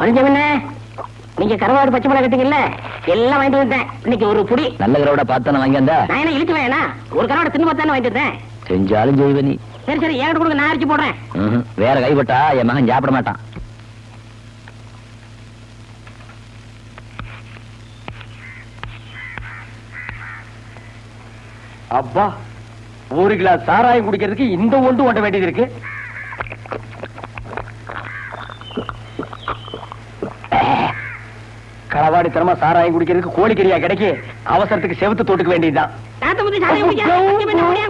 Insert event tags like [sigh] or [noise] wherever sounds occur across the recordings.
பழஞ்சவண்ணே நீங்க கருவாடு பச்சை மிளகா கட்டிங்கல்ல எல்லாம் வாங்கிட்டு வந்தேன் இன்னைக்கு ஒரு புடி. நல்ல கரோட பார்த்தானே வாங்கி வந்தா நான் என்ன இழுத்து வேணா ஒரு கருவாடு தின்னு பார்த்தானே வாங்கிட்டு வந்தேன் செஞ்சாலும் செய்வ நீ. சரி சரி என்கிட்ட கொடுங்க நான் அரைச்சு போடுறேன். வேற கைப்பட்டா என் மகன் சாப்பிட மாட்டான். அப்பா ஒரு கிளாஸ் சாராயம் குடிக்கிறதுக்கு இந்த ஒன்று ஒட்ட வேண்டியது இருக்கு. களவாடித்தனமா சாராயம் குடிக்கிறதுக்கு கோழிக்கறியா கிடைக்கு அவசரத்துக்கு செவுத்து தொட்டுக்க வேண்டியதுதான்.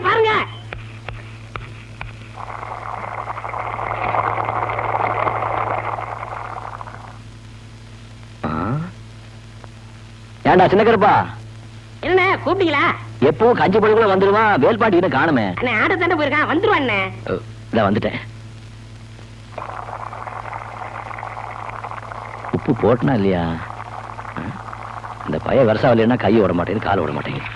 பாருங்க. ஆ? ஏன்டா சின்ன கருப்பா? என்ன கூப்பிட்டீங்களா? எப்பவும் கஞ்சி பழுக்குள்ள வந்துருவான் வேல்பாட்டி இன்னும் காணுமே. அண்ணே ஆட்ட தாண்டே போயிருக்கான். வந்துருவான் அண்ணே. அஹ், இதோ வந்துட்டேன். உப்பு போட்டனா இல்லையா? இந்த பைய வருஷம் இல்லைன்னா கை விட மாட்டேங்குது கால் விட மாட்டேங்குது.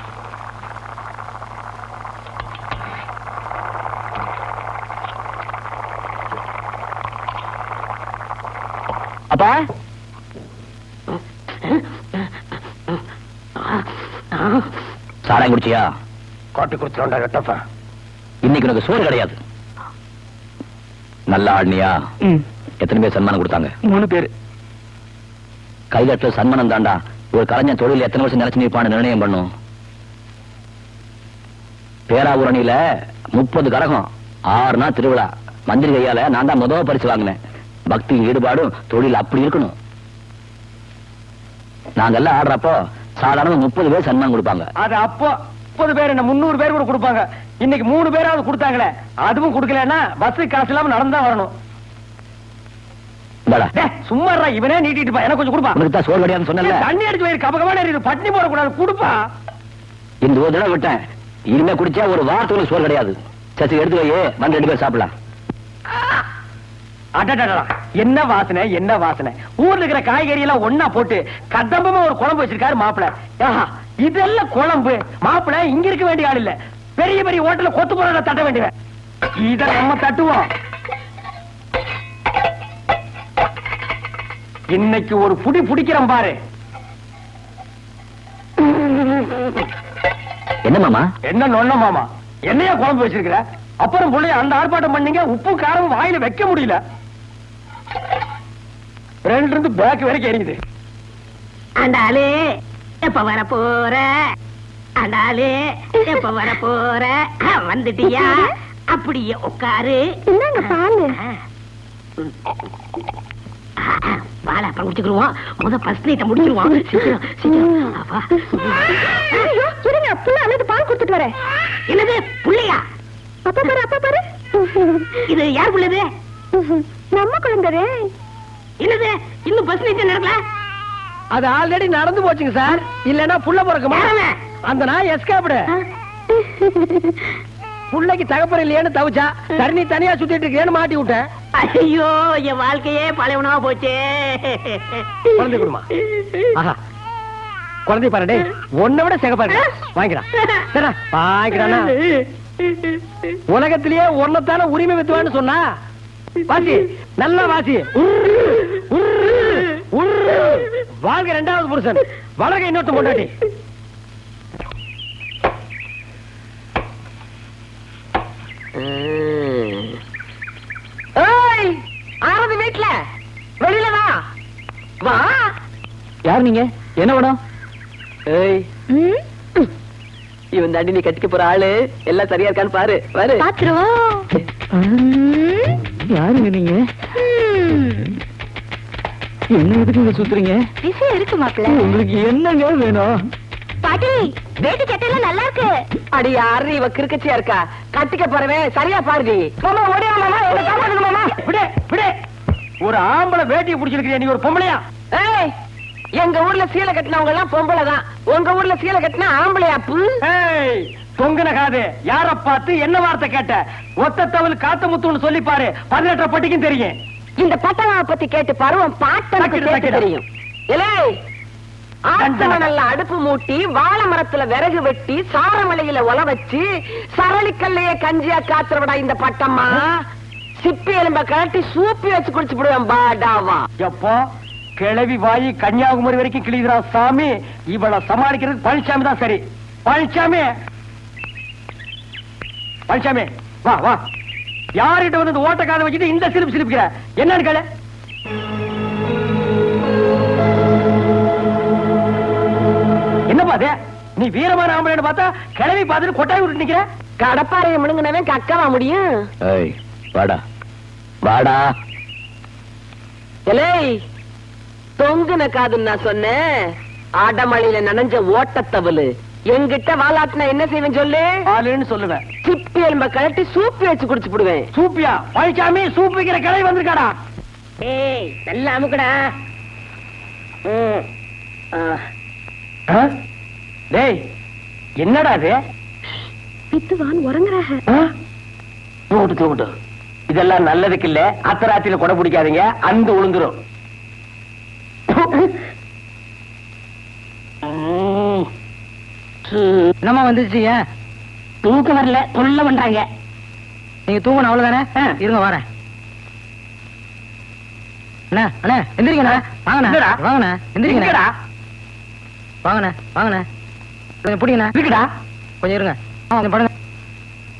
அப்பா? சாராயம் குடிச்சியா? காட்டி கொடுத்துருண்டா ரெட்டப்பா இன்னைக்கு உனக்கு சோறு கிடையாது. நல்ல ஆடினியா எத்தனை பேர் சன்மானம் கொடுத்தாங்க? மூணு பேரு. கைகட்டில் சன்மானம் தாண்டா. ஒரு கலைஞன் தொழில் எத்தனை வருஷம் நினைச்சு நிற்பான்னு நிர்ணயம் பண்ணும். பேராபுரணியில முப்பது கரகம் ஆறு நாள் திருவிழா. மந்திரி கையால நான் தான் முதல் பரிசு வாங்கினேன். பக்தி ஈடுபாடும் தொழில் அப்படி இருக்கணும். நாங்கெல்லாம் ஆடுறப்போ சாதாரண முப்பது பேர் சன்மானம் கொடுப்பாங்க. அது அப்போ முப்பது பேர் என்ன முந்நூறு பேர் கூட கொடுப்பாங்க. இன்னைக்கு மூணு பேராவது கொடுத்தாங்களே அதுவும் கொடுக்கலன்னா பஸ் காசு இல்லாம நடந்தா வரணும். சும்மா இவனே நீட்டிட்டு எனக்கு கொஞ்சம் கொடுப்பா. உனக்கு தான் சோறு கிடையாதுன்னு சொன்னல தண்ணி அடிச்சு வயிறு கபகமான எரியுது பட்னி போடக்கூடாது. கொடுப்பா. இந்த ஒரு தடவை விட்டேன். இனிமே குடிச்சா ஒரு வாரத்துக்கு சோறு கிடையாது. சரி எடுத்து வையே. வந்து ரெண்டு பேர் சாப்பிடலாம். என்ன வாசனை என்ன வாசனை. ஊர்ல இருக்கிற காய்கறி எல்லாம் ஒண்ணா போட்டு கதம்பமா ஒரு குழம்பு வச்சிருக்காரு மாப்பிள. ஆஹா இதெல்லாம் குழம்பு. மாப்பிள இங்க இருக்க வேண்டிய ஆள் இல்ல. பெரிய பெரிய ஹோட்டல்ல கொத்து போற தட்ட வேண்டியவன். இத நம்ம தட்டுவோம். இன்னைக்கு ஒரு புடி புடிக்கிறோம் பாரு. என்ன மாமா? என்ன நொண்ண மாமா? என்னையா குழம்பு வச்சிருக்கிற? அப்புறம் புள்ளைய அந்த ஆர்ப்பாட்டம் பண்ணீங்க உப்பு காரம் வாயில வைக்க முடியல. ரெண்டு இருந்து பேக் வரைக்கும் எரியுது ஆண்டாளே எப்ப வர போற? ஆண்டாளே எப்ப வர போற? வந்துட்டியா? அப்படியே உட்காரு. இந்தாங்க பாலு. பால அப்புறம் குடிச்சுக்கிடுவோம் முத ஃபர்ஸ்ட் நைட்ட முடிச்சிருவோம் சீக்கிரம் சீக்கிரம். அப்பா. இருங்க புள்ள அழுது பால் கொடுத்துட்டு வரேன். என்னது புள்ளையா? அப்பா பாரு அப்பா பாரு. இது யார் புள்ளது? நம்ம குழந்தை என்னது இன்னும் ஃபர்ஸ்ட் நைட் நடக்கல? அது ஆல்ரெடி நடந்து போச்சுங்க சார். இல்லன்னா புள்ள பிறக்குமா? அந்த நாய் எஸ்கேப்டு புள்ளைக்கு தகப்பன் இல்லையேன்னு தவிச்சா தண்ணி தனியா சுத்திட்டு இருக்கேன்னு மாட்டி விட்டேன். ஐயோ என் வாழ்க்கையே பழையவனா போச்சே. குழந்தை கொடுமா. ஆஹா. குழந்தை பாருடே ஒன்ன விட விட சிகப்பாரு வாங்கிக்கிறான் வாங்கிக்கிறானா உலகத்திலேயே ஒன்னத்தான உரிமை வித்துவான்னு சொன்னா வாசி நல்ல வாசி. வாழ்க ரெண்டாவது புருஷன் வளர்க இன்னொருத்த கொண்டாட்டி ஆறது வீட்டுல வெளியில வா வா யார் நீங்க? என்ன வேணும் ஏய். இவன் தாண்டி நீ கட்டிக்க போற ஆளு எல்லாம் சரியா இருக்கான்னு பாரு. பாரு பாத்துருவோம் யாருங்க நீங்க? என்ன எதுக்கு இங்க சுத்துறீங்க? விஷயம் இருக்கு மாப்பிள்ள. உங்களுக்கு என்னங்க வேணும்? பாட்டி வேட்டி சட்டையில நல்லா இருக்கு. அடி யாரு இவ கிறுக்கச்சியா இருக்கா? கட்டிக்க போறவன் சரியா பாருடி. மாமா ஓடியா மாமா. என்ன காப்பாத்துங்க மாமா விடு விடு. ஒரு ஆம்பளை வேட்டியை பிடிச்சிருக்கிறியா? நீ ஒரு பொம்பளையா? ஏய். எங்க ஊர்ல சீலை கட்டினவங்க எல்லாம் பொம்பளை தான் உங்க ஊர்ல சீலை கட்டினா ஆம்பளையா பு? ஏய் தொங்குன காது. யார பார்த்து என்ன வார்த்தை கேட்ட? ஒத்த தவள் காத்த முத்துன்னு சொல்லி பாரு. பதினெட்டரை பட்டிக்கும் தெரியும். இந்த பட்டணாவை பத்தி கேட்டு பருவம் பாட்டனுக்கு. தெரியும். ஆத்தமணல்ல அடுப்பு மூட்டி வாழை மரத்துல விறகு வெட்டி சாரமலையில ஒல வச்சு சரளிக்கல்லையே கஞ்சியா காத்துறவடா இந்த பட்டம்மா. சிப்பி எலும்ப கழட்டி சூப்பி வச்சு குடிச்சு விடுவேன் பாடாவா. எப்போ? கிளவி வாயி கன்னியாகுமரி வரைக்கும் கிழிகிறா சாமி. இவள சமாளிக்கிறது பழனிசாமி தான் சரி. பழனிசாமி பழனிசாமி வா வா. யார்கிட்ட வந்து ஓட்ட காதை வச்சுட்டு இந்த சிரிப்பு சிரிப்புக்கிற? என்னன்னு கேளு. என்னப்பா அது? நீ வீரமான ஆம்பளைன்னு பார்த்தா கிளவி பார்த்துட்டு கொட்டாய் விட்டு நிக்கிற? கடப்பாறையை முழுங்கினவன் கக்கவா முடியும்? வாடா. வாடா. எலே! தொங்குன காதுன்னு நான் சொன்னேன். ஆடமழையில நனைஞ்ச ஓட்டத்தவளு. என்கிட்ட வாலாட்டினா என்ன செய்வேன் சொல்லு? ஆளுன்னு சொல்லுவேன். சிப்பி எலும்ப கழட்டி சூப்பி வச்சு குடிச்சு போடுவேன். சூப்பியா? பழனிசாமி சூப் வைக்கிற கிளவி வந்திருக்காடா? ஏய் நல்லா அமுக்குடா? டேய் என்னடா இது? வித்துவான் உறங்குறாக. ஆ? தூங்கட்டும் தூங்கட்டும் இதெல்லாம் நல்லதுக்கு இல்ல. அத்தராத்திரில கொடை பிடிக்காதீங்க. அந்த உளுந்துரும். ம். என்னம்மா வந்துச்சு தூக்கம் வரல தொல்ல பண்றாங்க. நீங்க தூங்கணும் அவ்வளவுதானே? இருங்க வரேன். அண்ணா அண்ணா எந்திரிங்கண்ணா. வாங்கண்ணா என்னடா? வாங்கண்ணா எந்திரிங்கண்ணா. எங்கடா? வாங்கண்ணா வாங்கண்ணா. கொஞ்சம் பிடிங்கண்ணா. இருக்குடா. கொஞ்சம் இருங்க. ஆ, கொஞ்சம் படுங்க.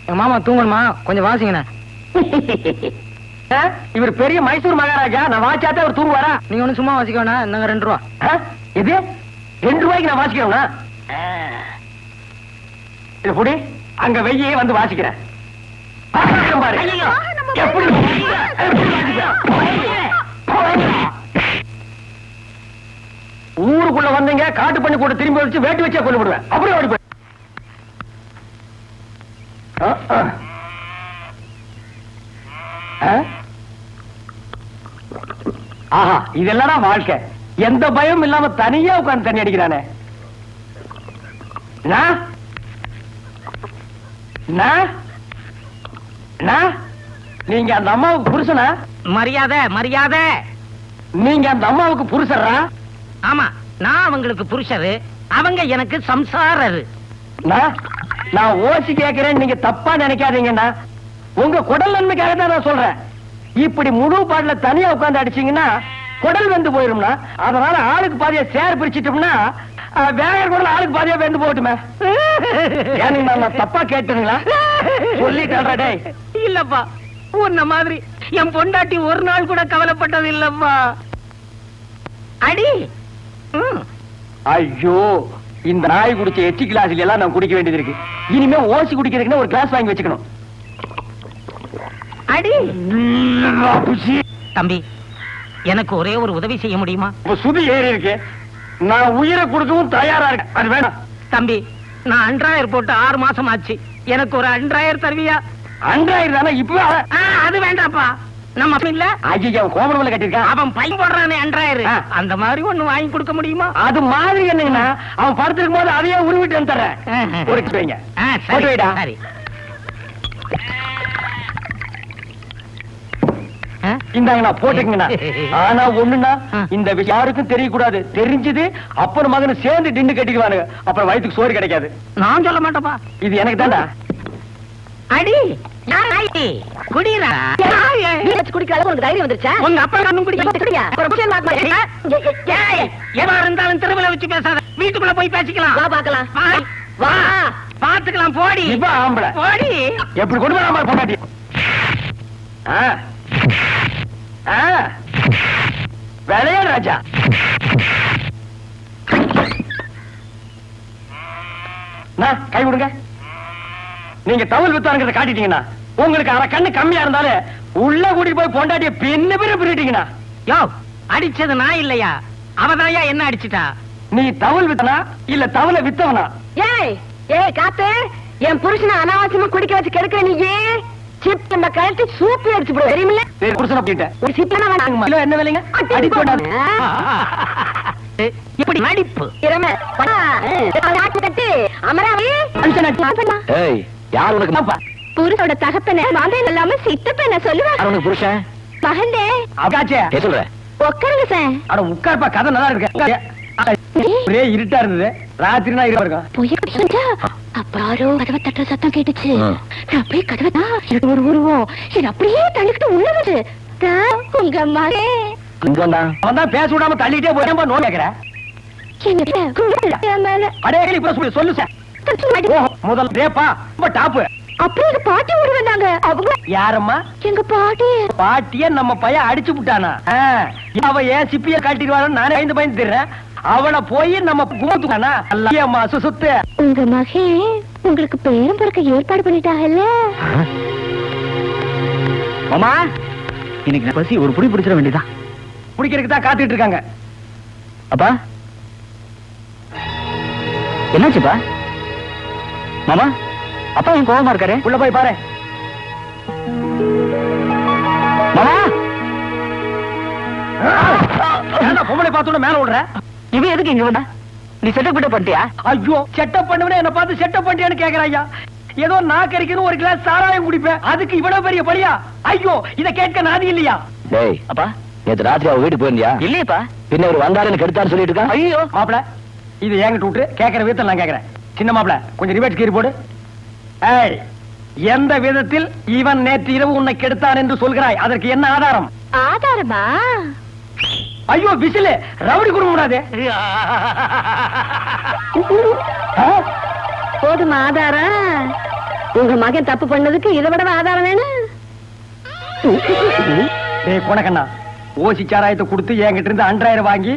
எங்க மாமா தூங்கணுமா? கொஞ்சம் வாசிங்கண்ணா? [laughs] இவர் பெரிய மைசூர் மகாராஜா. நான் வாச்சாத்தே அவர் தூங்குவாரா? நீங்க ஒண்ணும் சும்மா வாசிக்க வேணாம் இந்தாங்க ரெண்டு ரூபா? எது ரெண்டு ரூபாய்க்கு நான் வாசிக்கிறேன்னா இது புடி. அங்க வெய்யே வந்து வாசிக்கிறேன். பாரு. எப்படி? ஊருக்குள்ள வந்தீங்க காட்டு பண்ணி கூட திரும்பி வச்சு வேட்டி வச்சே கொண்டு விடுவேன் அப்படியே ஓடி போய்? ஆஹா இதெல்லடா வாழ்க்கை. எந்த பயம் இல்லாம தனியா உட்கார்ந்து தண்ணி அடிக்கிறானே? நீங்க அந்த அம்மாவுக்கு புருஷனா? மரியாதை மரியாதை. நீங்க அந்த அம்மாவுக்கு புருஷரா ஆமா நான் அவங்களுக்கு புருஷரு. அவங்க எனக்கு சம்சாரரு. நான் ஓசி கேட்கிறேன் நீங்க தப்பா நினைக்காதீங்கண்ணா. உங்க குடல் நன்மைக்காக தான் நான் சொல்றேன். இப்படி முழு பாட்டுல தனியா உட்கார்ந்து அடிச்சீங்கன்னா குடல் வெந்து போயிரும்னா அதனால ஆளுக்கு பாதியா சேர் பிரிச்சிட்டோம்னா வேகர் குடல் ஆளுக்கு பாதியா வெந்து போட்டுமே ஏனுங்க நான் தப்பா கேட்டுங்களா? சொல்லிட்டேன் டேய். இல்லப்பா உன்ன மாதிரி என் பொண்டாட்டி ஒரு நாள் கூட கவலைப்பட்டது இல்லப்பா. அடி. ஐயோ இந்த நாய் குடிச்ச எச்சி கிளாஸ்ல எல்லாம் நான் குடிக்க வேண்டியது இருக்கு. இனிமே ஓசி குடிக்கிறதுக்குன்னு ஒரு கிளாஸ் வாங்கி வச்சுக்கணும். அடி. தம்பி எனக்கு ஒரே ஒரு உதவி செய்ய முடியுமா? இப்ப சுதி ஏறி இருக்கு. நான் உயிரை கொடுக்கவும் தயாரா இருக்கேன். அது வேணாம். தம்பி நான் அன்றாயர் போட்டு ஆறு மாசம் ஆச்சு. எனக்கு ஒரு அன்றாயர் தருவியா? அன்றாயிரம் தானே இப்பவே ஆ, அது வேண்டாப்பா. நம்ம இல்ல. ஐயா கோமணமலை கட்டிருக்கான் அவன் பையன் போடுறானே அன்றாயர் ஆ. அந்த மாதிரி ஒண்ணு வாங்கி கொடுக்க முடியுமா? அது மாதிரி என்னங்கன்னா அவன் படுத்திருக்கும் போது அதையே உருவிட்டு ஆஹா. ஒரு வைங்க ஆ, போட்டு சரி வைடா சரி ஆ? இந்தாங்கண்ணா போட்டுக்கங்கண்ணா. [laughs] ஆனா ஒண்ணுன்னா ஆ. இந்த விஷயம் யாருக்கும் தெரியக்கூடாது. தெரிஞ்சது அப்பன் மகனு சேர்ந்து டின்னு கட்டிக்குவானுங்க. அப்புறம் வயித்துக்கு சோறு கிடைக்காது. நான் சொல்ல மாட்டேப்பா இது எனக்கு தான்டா. அடி வச்சு குடிக்கிற அளவுக்கு உனக்கு தைரியம் வந்துருச்சா? உங்க அப்பா கண்ணும் குடி இப்ப குடியா? ஒரு புருஷன் பார்க்க மாட்டியா? ஏய், எவா இருந்தாலும் தெருவுல வச்சு பேசாத. வீட்டுக்குள்ள போய் பேசிக்கலாம். வா பார்க்கலாம். வா. பாத்துக்கலாம் போடி. போடி. எப்படி கொண்டு வராம பொண்டாட்டி? விளையாடு ராஜா? கை விடுங்க நீங்க தவல் வித்தாங்கிறத காட்டிட்டீங்கன்னா உங்களுக்கு அரை கண்ணு கம்மியா இருந்தாலும் உள்ள கூட்டிட்டு போய் பொண்டாட்டிய பின்ன பின்ன பிரிட்டீங்கன்னா யோ அடிச்சது நான் இல்லையா? அவதாயா என்ன அடிச்சிட்டா? நீ தவல் வித்தனா இல்ல தவளை வித்தவனா? ஏய் ஏய் காத்து என் புருஷனை அனாவசியமா குடிக்க வச்சு கெடுக்கிற நீயே சிப் நம்ம கழட்டி சூப்பி அடிச்சு போடு தெரியுமில்ல? சரி புருஷனை போயிட்டேன் ஒரு சிப்பான வேணாங்கம்மா கிலோ என்ன விலைங்க? அடிச்சு கொண்டாந்து இப்படி. நடிப்பு திறமை. பண்ணா, அஹ், ஆட்டு கட்டு அமராவி மனுஷனாச்சு. ஏய் யார் உனக்கு அப்பா, புருஷோட தகப்பன மாந்தேன் இல்லாம சித்தப்பன சொல்லுவா யார் உனக்கு புருஷன்? மகந்தே அக்காச்சே ஏ சொல்ற. உட்காருங்க சார். அட உட்கார்ப்பா. கதை நல்லா இருக்கு. ஒரே இருட்டா இருந்தது. போய் அப்புறம் கதவை தட்டுற சத்தம் கேட்டுச்சு. நான் அப்படியே கதவை தான் எனக்கு ஒரு உருவம். சரி அப்படியே தள்ளிக்கிட்டு உள்ள வருது உங்க மகே பேச விடாம தள்ளிட்டே போய் நோய் கேக்குற? அடே இப்ப சொல்லு சார். முதல் ரேப்பா ரொம்ப டாப்பு. அப்புறம் எங்க பாட்டி ஓடி வந்தாங்க அவங்க யாரம்மா? எங்க பாட்டி. பாட்டிய நம்ம பையன் அடிச்சு விட்டானா அவ ஏன் சிப்பிய காட்டிடுவான்னு நானே பயந்து பயந்து தர்றேன். அவளை போய் நம்ம குமத்துக்கானா அம்மா சுத்து. உங்க மகே உங்களுக்கு பேரும் பிறக்க ஏற்பாடு பண்ணிட்டாங்கல்ல? மாமா இன்னைக்கு பசி ஒரு புடி பிடிச்சிட வேண்டியதான் பிடிக்கிறதுக்கு தான் காத்துட்டு இருக்காங்க. அப்பா. என்னாச்சுப்பா மாமா அப்பா என் கோவமா இருக்காரு? உள்ள போய் பாரு. மாமா! பொம்பளை பார்த்தோட மேல விடுற இவன் எதுக்கு இங்க வந்தா? நீ செட்டப் கிட்ட பண்ணிட்டியா? ஐயோ செட்டப் பண்ணுவனே என்ன பார்த்து செட்டப் பண்ணியான்னு கேக்குற ஐயா. ஏதோ நான் கறிக்கணும் ஒரு கிளாஸ் சாராயம் குடிப்பேன். அதுக்கு இவ்வளவு பெரிய பலியா ஐயோ இத கேட்க நாதி இல்லையா? டேய் அப்பா. நேத்து ராத்திரி அவ வீட்டுக்கு போயிருந்தியா? இல்லையப்பா. பின்ன ஒரு வந்தாருன்னு கெடுத்தாரு சொல்லிட்டு இருக்கா? ஐயோ. மாப்பிள இது என்கிட்ட விட்டு கேட்கிற விதத்தில் நான் கேட்கிறேன் சின்ன மாப்பிள கொஞ்சம் ரிவேட் கீறி போடு. ஏய் எந்த விதத்தில் இவன் நேற்று இரவு உன்னை கெடுத்தான் என்று சொல்கிறாய்? அதற்கு என்ன ஆதாரம்? ஆதாரமா? ஐயோ விசிலு. ரவுடி குடும்படாதே போதும் ஆதாரம்? உங்க மகன் தப்பு பண்ணதுக்கு இதை விட ஆதாரம் வேணும்? டேய் கொனக்கண்ணா ஓசி சாராயத்தை கொடுத்து என்கிட்ட இருந்து அன்றாயிரம் வாங்கி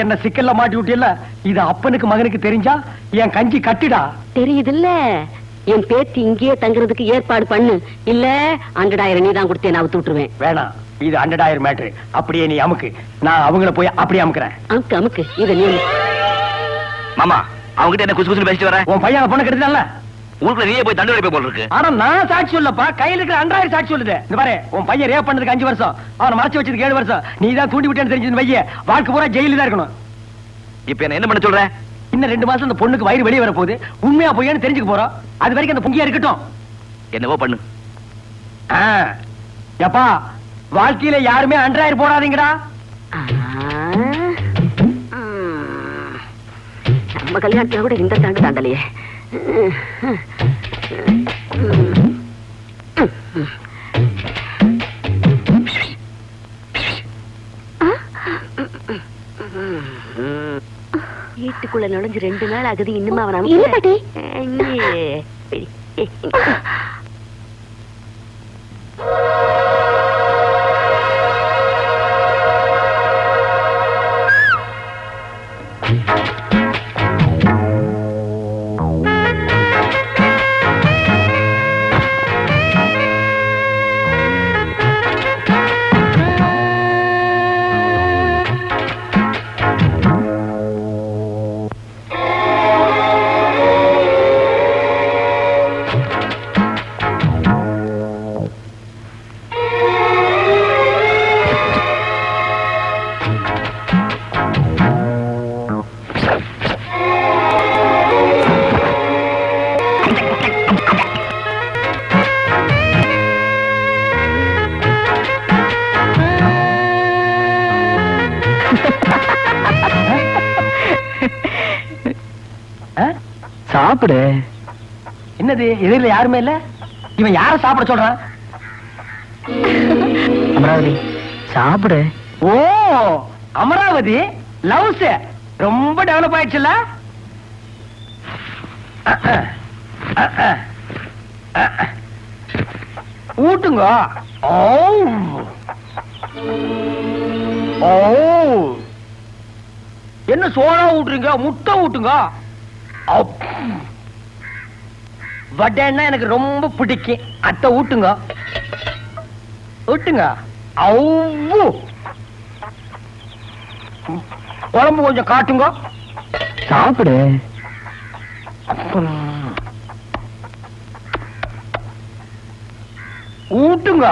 என்ன சிக்கல்ல மாட்டி விட்டியல்ல இது அப்பனுக்கு மகனுக்கு தெரிஞ்சா என் கஞ்சி கட்டிடா. தெரியுதுல்ல? என் பேத்தி இங்கேயே தங்குறதுக்கு ஏற்பாடு பண்ணு. இல்ல அண்டடாயிரம் நீ தான் கொடுத்தே நான் விட்டுருவேன். வேணாம். இது ஹண்ட்ரடாயிரம் மேட்ரு அப்படியே நீ அமுக்கு. நான் அவங்கள போய் அப்படியே அமுக்குறேன். அமுக்கு அமுக்கு. இத நீ மாமா அவங்கிட்ட என்ன குசு குசு பேசிட்டு வர? உன் பையன் பொண்ணு கெடுத்தான்ல ஊருக்குள்ள நீயே போய் தண்டு வரைப்ப போல இருக்கு. ஆனா நான் சாட்சி சொல்லப்பா. கையில இருக்கிற அன்றாயிரம் சாட்சி சொல்லுது. இந்த பாரு உன் பையன் ரேப் பண்ணதுக்கு அஞ்சு வருஷம். அவனை மறைச்சு வச்சதுக்கு ஏழு வருஷம். நீ தான் தூண்டி விட்டேன்னு தெரிஞ்சது வைய. வாழ்க்கை பூரா ஜெயில தான் இருக்கணும். இப்ப என்ன என்ன பண்ண சொல்ற? இன்னும் ரெண்டு மாசம் அந்த பொண்ணுக்கு வயிறு வெளியே வர போகுது உண்மையா பொய்யான்னு தெரிஞ்சுக்க போறோம். அது வரைக்கும் அந்த பொங்கியா இருக்கட்டும். என்னவோ பண்ணு. ஆ, எப்பா வாழ்க்கையில யாருமே அன்றாயிரம் போடாதீங்கடா. நம்ம கல்யாணத்துல கூட இந்த தாண்டு தாண்டலையே. வீட்டுக்குள்ள நுழைஞ்சு ரெண்டு நாள் ஆகுது இன்னும் அவன் சாப்பிடு. என்னது எதிரில யாருமே இல்ல? இவன் யார சாப்பிட சொல்றான்? அமராவதி சாப்பிடு. ஓ அமராவதி லவ்ஸ். ரொம்ப டெவலப் ஆயிடுச்சுல ஊட்டுங்க. ஓ ஓ என்ன சோழா ஊட்டுறீங்க? முட்டை ஊட்டுங்க? அப். வடைன்னா எனக்கு ரொம்ப பிடிக்கும். அத்தை ஊட்டுங்க. ஊட்டுங்க. அவ்வு. குழம்பு கொஞ்சம் காட்டுங்க. சாப்பிடு. ஊட்டுங்க.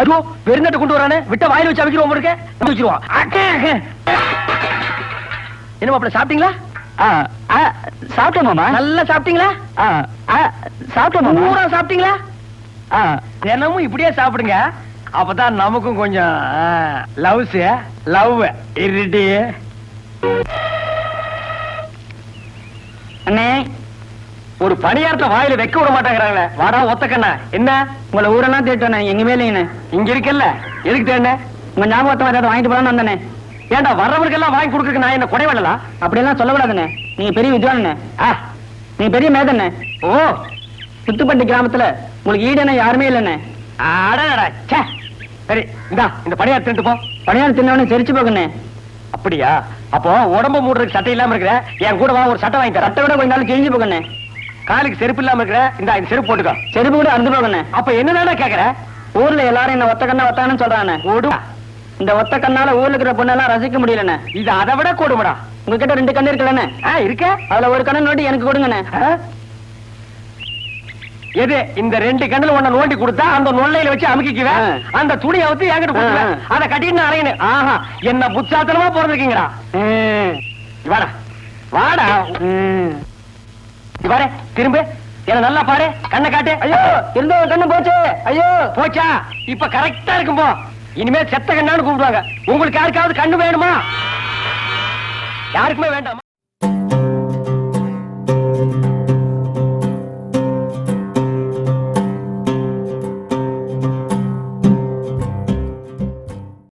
ஐயோ பெருந்தட்டை கொண்டு வரானே. விட்ட வாயில வச்சு அமைக்கிறோம் வச்சிருவான் என்ன மாப்பிள்ள சாப்பிட்டீங்களா? சாப்பிட்டேன் மாமா. நல்லா சாப்பிட்டீங்களா? சாப்பிட்டேன் மாமா. பூரா சாப்பிட்டீங்களா? தினமும் இப்படியே சாப்பிடுங்க. அப்பதான் நமக்கும் கொஞ்சம் லவ்ஸ் லவ் இருடி அண்ணே. ஒரு பணியாரத்தை வாயில வைக்க விட மாட்டேங்கிறாங்களே. வாடா ஒத்தக்கண்ணா. என்ன? உங்களை ஊரெல்லாம் தேட்டோண்ணே எங்க மேலேங்கண்ணே இங்க இருக்கல்ல? எதுக்கு தேடின? உங்க ஞாபகத்தை ஏதாவது வாங்கிட்டு போலான்னு வந்தேனே. ஏன்டா வர்றவருக்கு எல்லாம் வாங்கி கொடுக்கறதுக்கு நான் என்ன குறைவலா அப்படியெல்லாம் சொல்லக்கூடாதுண்ணே. நீங்க பெரிய வித்வானண்ணே. ஆ நீங்க பெரிய மேதண்ணே. ஓ சுத்துப்பட்டி கிராமத்துல உங்களுக்கு ஈடுன யாருமே இல்லைண்ணே. சரி இந்தா இந்த பணியார் தின்ட்டு போ. பணியார் தின்னவனே செரிச்சு போகண்ணே. அப்படியா? அப்போ உடம்பு மூடுறதுக்கு சட்டை இல்லாம இருக்கிற என் கூட வா ஒரு சட்டை வாங்கி சட்டை விட கொஞ்ச நாள் கிழிஞ்சு போகண்ணே. காலுக்கு செருப்பு இல்லாம இருக்கிற இந்த செருப்பு போட்டுக்கோ. செருப்பு கூட அறுந்து போகண்ணே. அப்ப என்னடா கேக்குற? ஊர்ல எல்லாரும் என்ன ஒத்த கண்ணா ஒத்தான்னு சொல்றானே. ஓடு. இந்த ஒத்த கண்ணால ஊர்ல இருக்கிற பொண்ணெல்லாம் ரசிக்க முடியலண்ணே. இது அதை விட கொடுமடா. உங்ககிட்ட ரெண்டு கண்ணு இருக்குல்லண்ணே. இருக்க. அதுல ஒரு கண்ணு நோட்டி எனக்கு கொடுங்கண்ணே. எது இந்த ரெண்டு கண்ணுல ஒண்ண நோண்டி கொடுத்தா அந்த நொல்லையில வச்சு அமுக்கிக்குவேன் அந்த துணியை வச்சு என்கிட்ட கொடுத்துவேன் அதை கட்டிட்டு அலையணும். ஆஹா என்ன புத்தாத்தனமா பிறந்திருக்கீங்கடா. வாடா. வாடா. பாரு திரும்ப. என்ன நல்லா பாரு. கண்ணை காட்டு. ஐயோ. இருந்த கண்ணு போச்சு. ஐயோ. போச்சா? இப்ப கரெக்டா இருக்கும் போ. இனிமே செத்த கண்ணான்னு கூப்பிடுவாங்க. உங்களுக்கு யாருக்காவது கண்ணு வேணுமா? யாருக்குமே வேண்டாம்?